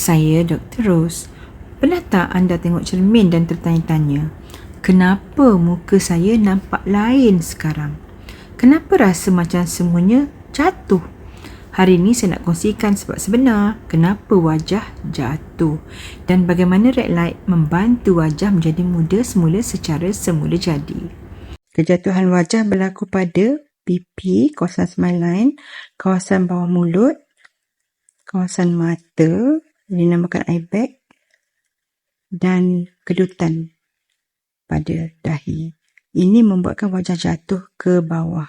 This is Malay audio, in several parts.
Saya Dr. Rose. Pernah tak anda tengok cermin dan tertanya-tanya, kenapa muka saya nampak lain sekarang? Kenapa rasa macam semuanya jatuh? Hari ini saya nak kongsikan sebab sebenar kenapa wajah jatuh dan bagaimana red light membantu wajah menjadi muda semula secara semula jadi. Kejatuhan wajah berlaku pada pipi, kawasan smile line, kawasan bawah mulut, kawasan mata, dinamakan eye bag dan kedutan pada dahi. Ini membuatkan wajah jatuh ke bawah.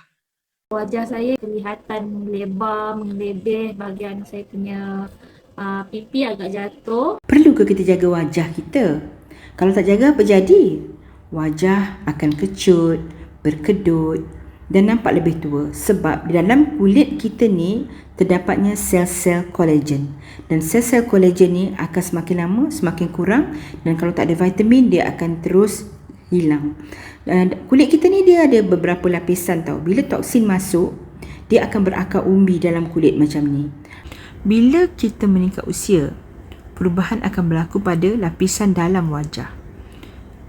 Wajah saya kelihatan lebar, mengelebih bahagian saya punya uh, pipi agak jatuh. Perlu ke kita jaga wajah kita? Kalau tak jaga apa jadi? Wajah akan kecut, berkedut dan nampak lebih tua sebab di dalam kulit kita ni terdapatnya sel-sel kolagen dan sel-sel kolagen ni akan semakin lama semakin kurang dan kalau tak ada vitamin dia akan terus hilang. Dan kulit kita ni dia ada beberapa lapisan tau. Bila toksin masuk, dia akan berakar umbi dalam kulit macam ni. Bila kita meningkat usia, perubahan akan berlaku pada lapisan dalam wajah.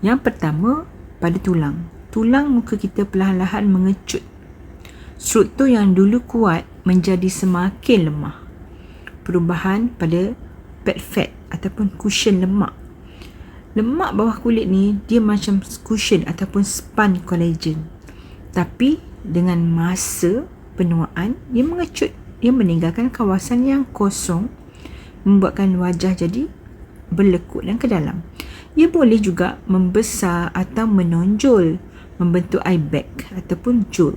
Yang pertama, pada tulang tulang muka kita perlahan-lahan mengecut. Struktur yang dulu kuat menjadi semakin lemah. Perubahan pada fat fat ataupun cushion lemak. Lemak bawah kulit ni dia macam cushion ataupun span collagen. Tapi dengan masa penuaan dia mengecut. Dia meninggalkan kawasan yang kosong membuatkan wajah jadi berlekut dan ke dalam. Ia boleh juga membesar atau menonjol membentuk bag ataupun jewel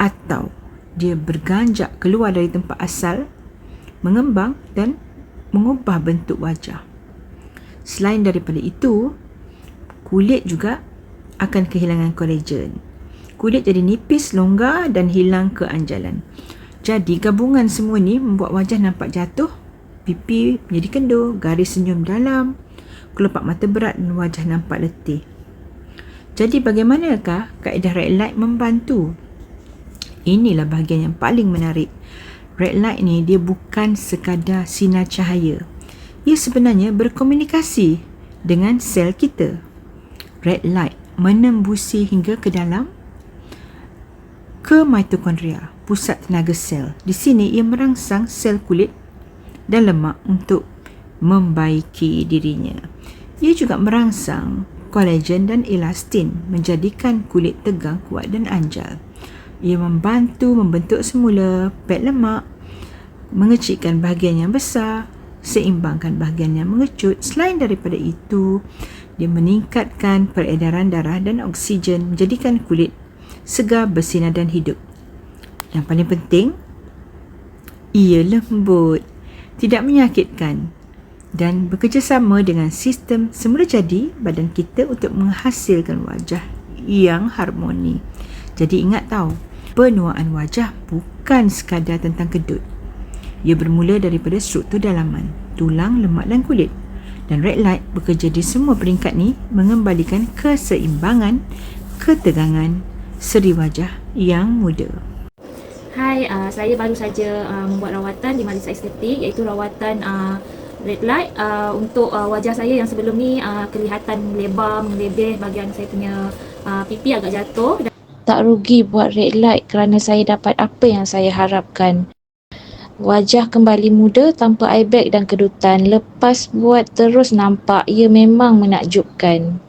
atau dia berganjak keluar dari tempat asal mengembang dan mengubah bentuk wajah. Selain daripada itu kulit juga akan kehilangan kolagen kulit jadi nipis longgar dan hilang keanjalan. Jadi gabungan semua ni membuat wajah nampak jatuh pipi menjadi kendur garis senyum dalam kelopak mata berat dan wajah nampak letih jadi bagaimanakah kaedah red light membantu? Inilah bahagian yang paling menarik. Red light ni dia bukan sekadar sinar cahaya. Ia sebenarnya berkomunikasi dengan sel kita. Red light menembusi hingga ke dalam ke mitokondria, pusat tenaga sel. Di sini ia merangsang sel kulit dan lemak untuk membaiki dirinya. Ia juga merangsang kolagen dan elastin menjadikan kulit tegang, kuat dan anjal. Ia membantu membentuk semula pad lemak, mengecilkan bahagian yang besar, seimbangkan bahagian yang mengecut. Selain daripada itu, dia meningkatkan peredaran darah dan oksigen menjadikan kulit segar, bersinar dan hidup. Yang paling penting, ia lembut, tidak menyakitkan dan bekerjasama dengan sistem semula jadi badan kita untuk menghasilkan wajah yang harmoni. Jadi ingat tahu, penuaan wajah bukan sekadar tentang kedut. Ia bermula daripada struktur dalaman, tulang, lemak dan kulit. Dan red light bekerja di semua peringkat ni mengembalikan keseimbangan, ketegangan seri wajah yang muda. Hai, uh, saya baru saja uh, membuat rawatan di Malaysia Estetik iaitu rawatan uh, red light. Uh, untuk uh, wajah saya yang sebelum ni uh, kelihatan lebar mengelebih bahagian saya punya uh, pipi agak jatuh. Tak rugi buat red light kerana saya dapat apa yang saya harapkan. Wajah kembali muda tanpa eye bag dan kedutan. Lepas buat terus nampak ia memang menakjubkan